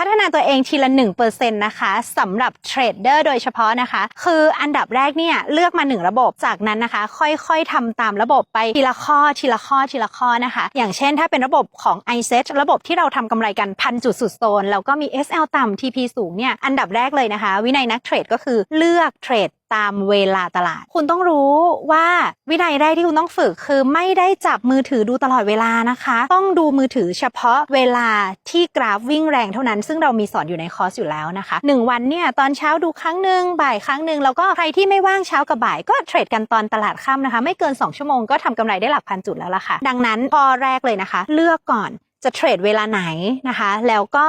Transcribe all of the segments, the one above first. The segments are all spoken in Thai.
พัฒนาตัวเองทีละ1%นะคะสำหรับเทรดเดอร์โดยเฉพาะนะคะ คืออันดับแรกเนี่ยเลือกมา 1 ระบบจากนั้นนะคะ ค่อยๆทำตามระบบไปทีละข้อทีละข้อทีละข้อนะคะ อย่างเช่นถ้าเป็นระบบของ i s e t ระบบที่เราทำกำไรกันพันจุดสุดโซน แล้วก็มี SL ต่ำ TP สูงเนี่ยอันดับแรกเลยนะคะ วินัยนักเทรดก็คือเลือกเทรดตามเวลาตลาด คุณต้องรู้ว่าวินัยแรกที่คุณต้องฝึกคือไม่ได้จับมือถือดูตลอดเวลานะคะ ต้องดูมือถือเฉพาะเวลาที่กราฟวิ่งแรงเท่านั้น ซึ่งเรามีสอนอยู่ในคอร์สอยู่แล้วนะคะ 1 วันเนี่ยตอนเช้าดูครั้งหนึ่งบ่ายครั้งหนึ่งแล้วก็ใครที่ไม่ว่างเช้ากับบ่ายก็เทรดกันตอนตลาดค่ำนะคะ ไม่เกิน 2 ชั่วโมงก็ทำกำไรได้หลักพันจุดแล้วล่ะค่ะ ดังนั้นข้อแรกเลยนะคะ เลือกก่อนจะเทรดเวลาไหนนะคะ แล้วก็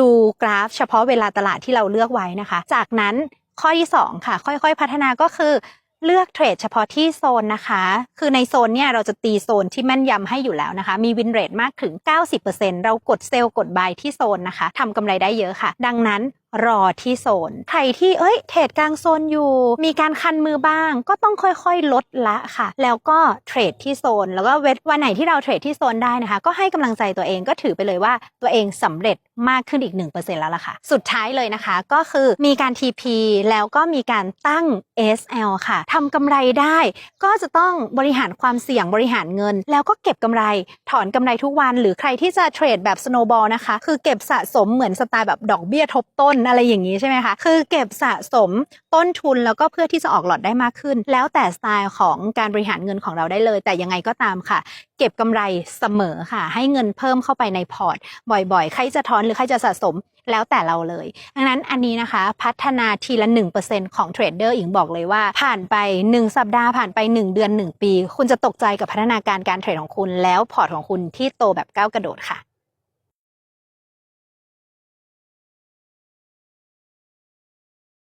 ดูกราฟเฉพาะเวลาตลาดที่เราเลือกไว้นะคะ จากนั้น ข้อที่ 2 ค่ะ ค่อยๆ พัฒนาก็คือเลือกเทรดเฉพาะที่โซนนะคะ คือในโซนเนี่ยเราจะตีโซนที่แม่นยำให้อยู่แล้วนะคะ มีวินเรทมากถึง 90%เรากดเซลล์กดบายที่โซนนะคะทำกำไรได้เยอะค่ะ ดังนั้น รอที่โซน ใครที่เอ้ยเทรดกลางโซนอยู่ มีการคันมือบ้าง ก็ต้องค่อยๆลดละค่ะ แล้วก็เทรดที่โซน แล้วก็เวทวันไหนที่เราเทรดที่โซนได้นะคะ ก็ให้กำลังใจตัวเองก็ถือไปเลยว่าตัวเองสำเร็จมากขึ้นอีก 1%แล้วล่ะค่ะ สุดท้ายเลยนะคะก็คือมีการ TP แล้วก็มีการตั้ง SL ค่ะทำกำไรได้ ก็จะต้องบริหารความเสี่ยงบริหารเงิน แล้วก็เก็บกำไรถอนกำไรทุกวัน หรือใครที่จะเทรดแบบ snowball นะคะ คือเก็บสะสมเหมือนสไตล์แบบดอกเบี้ยทบต้นอะไรอย่างนี้ใช่ไหมคะคือเก็บสะสมต้นทุนแล้วก็เพื่อที่จะออกหลอดได้มากขึ้น แล้วแต่สไตล์ของการบริหารเงินของเราได้เลย แต่ยังไงก็ตามค่ะ เก็บกำไรเสมอค่ะ ให้เงินเพิ่มเข้าไปในพอร์ต บ่อยๆ ใครจะถอนหรือใครจะสะสมแล้วแต่เราเลย ดังนั้นอันนี้นะคะ พัฒนาทีละ 1%ของเทรดเดอร์อิงบอกเลยว่า ผ่านไป 1 สัปดาห์ผ่านไป 1 เดือน 1 ปี คุณจะตกใจกับพัฒนาการการเทรดของคุณ แล้วพอร์ตของคุณที่โตแบบก้าวกระโดดค่ะ